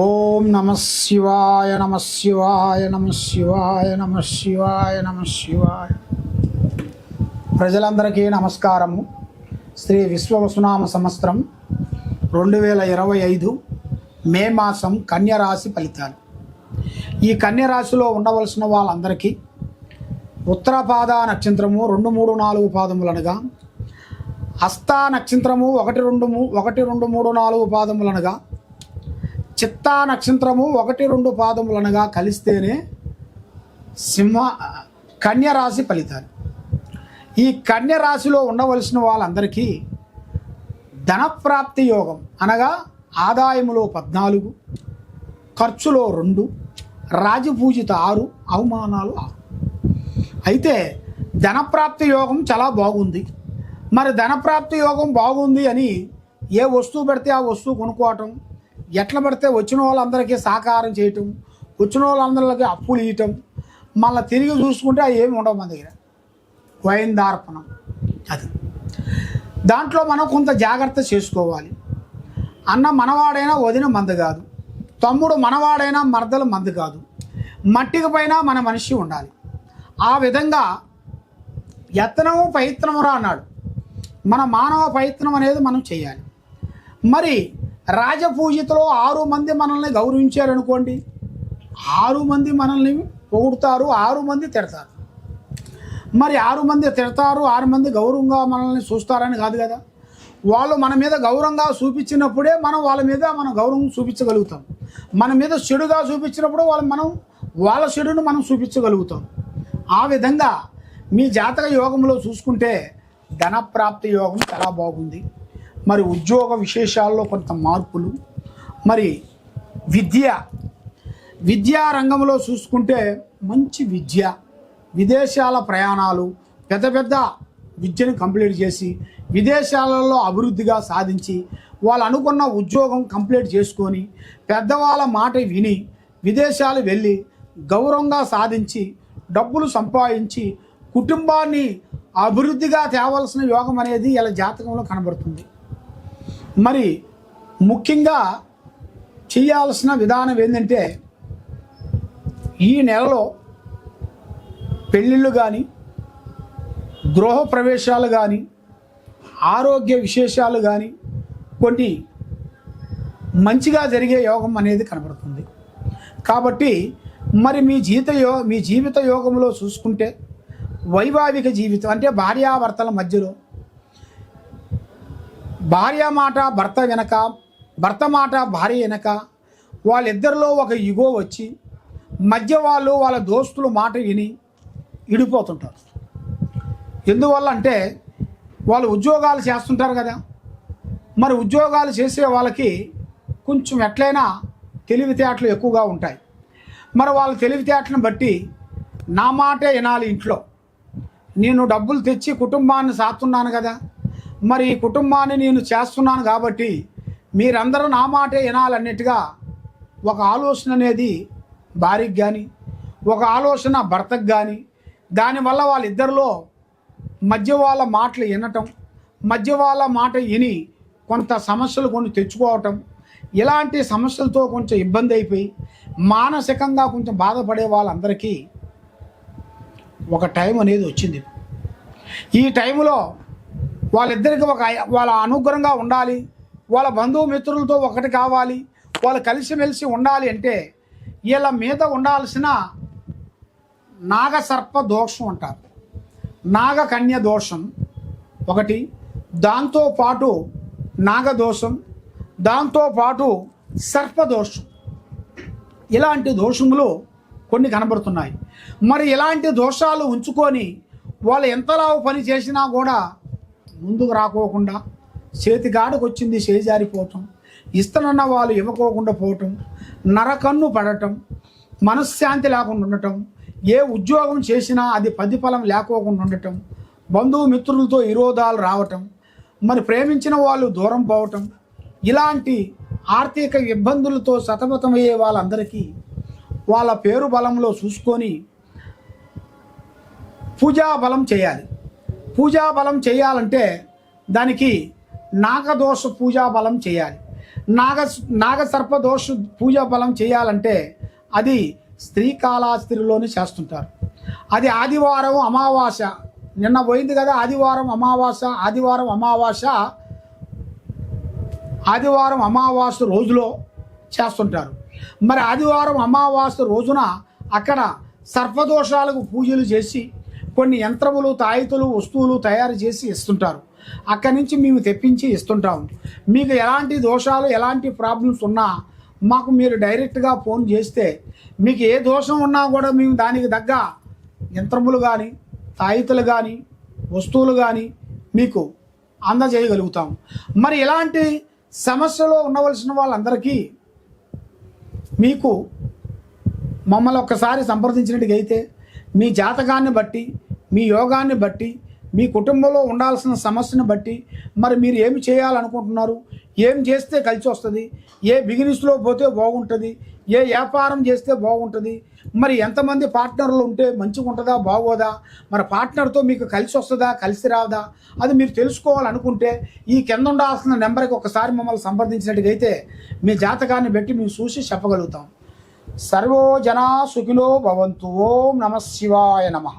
ఓం నమ శివాయ నమ శివాయ నమ శివాయ నమ శివాయ నమ శివాయ. ప్రజలందరికీ నమస్కారము. శ్రీ విశ్వవసునామ సంవత్సరం రెండు వేల ఇరవై ఐదు మే మాసం కన్యరాశి ఫలితాలు. ఈ కన్యరాశిలో ఉండవలసిన వాళ్ళందరికీ ఉత్తరపాద నక్షత్రము రెండు మూడు నాలుగు పాదములనగా హస్తా నక్షత్రము ఒకటి రెండు ఒకటి రెండు మూడు నాలుగు పాదములనగా చిత్తా నక్షత్రము ఒకటి రెండు పాదములనగా కలిస్తేనే సింహ కన్యరాశి ఫలితాలు. ఈ కన్యరాశిలో ఉండవలసిన వాళ్ళందరికీ ధనప్రాప్తి యోగం అనగా ఆదాయములో పద్నాలుగు ఖర్చులో రెండు రాజపూజిత ఆరు అవమానాలు ఆరు. అయితే ధనప్రాప్తి యోగం చాలా బాగుంది. మరి ధనప్రాప్తి యోగం బాగుంది అని ఏ వస్తువు పెడితే ఆ వస్తువు కొనుక్కోవటం ఎట్లా పడితే వచ్చిన వాళ్ళందరికీ సహకారం చేయటం వచ్చిన వాళ్ళందరికీ అప్పులు ఇవ్వటం మళ్ళీ తిరిగి చూసుకుంటే అవి ఏమి ఉండవు మన దగ్గర. వయందార్పణం అది. దాంట్లో మనం కొంత జాగ్రత్త చేసుకోవాలి. అన్న మనవాడైనా వదిన మందు కాదు. తమ్ముడు మనవాడైనా మర్దలు మందు కాదు. మట్టికి పైన మన మనిషి ఉండాలి. ఆ విధంగా యత్నము ప్రయత్నమురా అన్నాడు. మన మానవ ప్రయత్నం అనేది మనం చేయాలి. మరి రాజపూజితలో ఆరు మంది మనల్ని గౌరవించారనుకోండి ఆరు మంది మనల్ని పొగుడుతారు ఆరు మంది తిడతారు. మరి ఆరు మంది తిడతారు ఆరు మంది గౌరవంగా మనల్ని చూస్తారని కాదు కదా. వాళ్ళు మన మీద గౌరవంగా చూపించినప్పుడే మనం వాళ్ళ మీద మనం గౌరవం చూపించగలుగుతాం. మన మీద చెడుగా చూపించినప్పుడు వాళ్ళు మనం వాళ్ళ చెడును మనం చూపించగలుగుతాం. ఆ విధంగా మీ జాతక యోగంలో చూసుకుంటే ధనప్రాప్తి యోగం చాలా బాగుంది. మరి ఉద్యోగ విశేషాల్లో కొంత మార్పులు. మరి విద్య విద్యా రంగంలో చూసుకుంటే మంచి విద్య విదేశాల ప్రయాణాలు పెద్ద పెద్ద విద్యను కంప్లీట్ చేసి విదేశాలలో అభివృద్ధిగా సాధించి వాళ్ళు అనుకున్న ఉద్యోగం కంప్లీట్ చేసుకొని పెద్దవాళ్ళ మాట విని విదేశాలు వెళ్ళి గౌరవంగా సాధించి డబ్బులు సంపాదించి కుటుంబాన్ని అభివృద్ధిగా తేవలసిన యోగం అనేది ఇలా జాతకంలో కనబడుతుంది. మరి ముఖ్యంగా చేయాల్సిన విధానం ఏంటంటే ఈ నెలలో పెళ్ళిళ్ళు కానీ గృహ ప్రవేశాలు కానీ ఆరోగ్య విశేషాలు కానీ కొన్ని మంచిగా జరిగే యోగం అనేది కనబడుతుంది. కాబట్టి మరి మీ జీవిత యో మీ జీవిత యోగంలో చూసుకుంటే వైవాహిక జీవితం అంటే భార్యాభర్తల మధ్యలో భార్య మాట భర్త వెనక భర్త మాట భార్య వెనక వాళ్ళిద్దరిలో ఒక ఇగో వచ్చి మధ్య వాళ్ళు వాళ్ళ దోస్తులు మాట విని ఇడిపోతుంటారు. ఎందువల్ల అంటే వాళ్ళు ఉద్యోగాలు చేస్తుంటారు కదా. మరి ఉద్యోగాలు చేసే వాళ్ళకి కొంచెం ఎట్లయినా తెలివితేటలు ఎక్కువగా ఉంటాయి. మరి వాళ్ళ తెలివితేటలను బట్టి నా మాటే వినాలి ఇంట్లో. నేను డబ్బులు తెచ్చి కుటుంబాన్ని సాస్తున్నాను కదా. మరి ఈ కుటుంబాన్ని నేను చేస్తున్నాను కాబట్టి మీరందరూ నా మాటే వినాలన్నట్టుగా ఒక ఆలోచన అనేది భార్యకి కానీ ఒక ఆలోచన భర్తకు కానీ దానివల్ల వాళ్ళిద్దరిలో మధ్య వాళ్ళ మాటలు వినటం మధ్య వాళ్ళ మాట విని కొంత సమస్యలు కొన్ని తెచ్చుకోవటం ఇలాంటి సమస్యలతో కొంచెం ఇబ్బంది అయిపోయి మానసికంగా కొంచెం బాధపడే వాళ్ళందరికీ ఒక టైం అనేది వచ్చింది. ఈ టైంలో వాళ్ళిద్దరికి ఒక వాళ్ళ అనుగ్రహంగా ఉండాలి. వాళ్ళ బంధుమిత్రులతో ఒకటి కావాలి. వాళ్ళు కలిసిమెలిసి ఉండాలి అంటే వీళ్ళ మీద ఉండాల్సిన నాగసర్ప దోషం అంటారు. నాగకన్య దోషం ఒకటి. దాంతోపాటు నాగదోషం దాంతోపాటు సర్పదోషం ఇలాంటి దోషములు కొన్ని కనబడుతున్నాయి. మరి ఇలాంటి దోషాలు ఉంచుకొని వాళ్ళు ఎంతలా పని చేసినా కూడా ముందుకు రాకోకుండా చేతిగాడకు వచ్చింది చేజారిపోవటం ఇస్తనన్న వాళ్ళు ఇవ్వకోకుండా పోవటం నరకన్ను పడటం మనశ్శాంతి లేకుండా ఉండటం ఏ ఉద్యోగం చేసినా అది ప్రతిఫలం లేకోకుండా ఉండటం బంధుమిత్రులతో విరోధాలు రావటం మరి ప్రేమించిన వాళ్ళు దూరం పోవటం ఇలాంటి ఆర్థిక ఇబ్బందులతో సతమతమయ్యే వాళ్ళందరికీ వాళ్ళ పేరు బలంలో చూసుకొని పూజా బలం చేయాలి. పూజా బలం చేయాలంటే దానికి నాగదోష పూజా బలం చేయాలి. నాగ నాగ సర్ప దోష పూజా బలం చేయాలంటే అది స్త్రీ కాళాస్త్రిలోనే చేస్తుంటారు. అది ఆదివారం అమావాస నిన్న పోయింది కదా ఆదివారం అమావాస ఆదివారం అమావాస ఆదివారం అమావాస్య రోజులో చేస్తుంటారు. మరి ఆదివారం అమావాస్య రోజున అక్కడ సర్పదోషాలకు పూజలు చేసి కొన్ని యంత్రములు తాయితులు వస్తువులు తయారు చేసి ఇస్తుంటారు. అక్కడి నుంచి మేము తెప్పించి ఇస్తుంటాము. మీకు ఎలాంటి దోషాలు ఎలాంటి ప్రాబ్లమ్స్ ఉన్నా మాకు మీరు డైరెక్ట్గా ఫోన్ చేస్తే మీకు ఏ దోషం ఉన్నా కూడా మేము దానికి తగ్గ యంత్రములు కానీ తాయితులు కానీ వస్తువులు కానీ మీకు అందజేయగలుగుతాం మరి ఇలాంటి సమస్యలో ఉండవలసిన వాళ్ళందరికీ మీకు మమ్మల్ని ఒక్కసారి సంప్రదించినట్టుగైతే మీ జాతకాన్ని బట్టి మీ యోగాన్ని బట్టి మీ కుటుంబంలో ఉండాల్సిన సమస్యను బట్టి మరి మీరు ఏమి చేయాలనుకుంటున్నారు? ఏం చేస్తే కలిసి వస్తుంది? ఏ బిజినెస్లో పోతే బాగుంటుంది? ఏ వ్యాపారం చేస్తే బాగుంటుంది? మరి ఎంతమంది పార్ట్నర్లు ఉంటే మంచిగా ఉంటుందా బాగోదా? మరి పార్ట్నర్తో మీకు కలిసి వస్తుందా కలిసి రాదా? అది మీరు తెలుసుకోవాలనుకుంటే ఈ కింద ఉండాల్సిన నెంబర్కి ఒకసారి మమ్మల్ని సంప్రదించినట్టుగైతే మీ జాతకాన్ని బట్టి మేము చూసి చెప్పగలుగుతాం. సర్వో జనా భవంతు. ఓం నమ శివాయ నమః.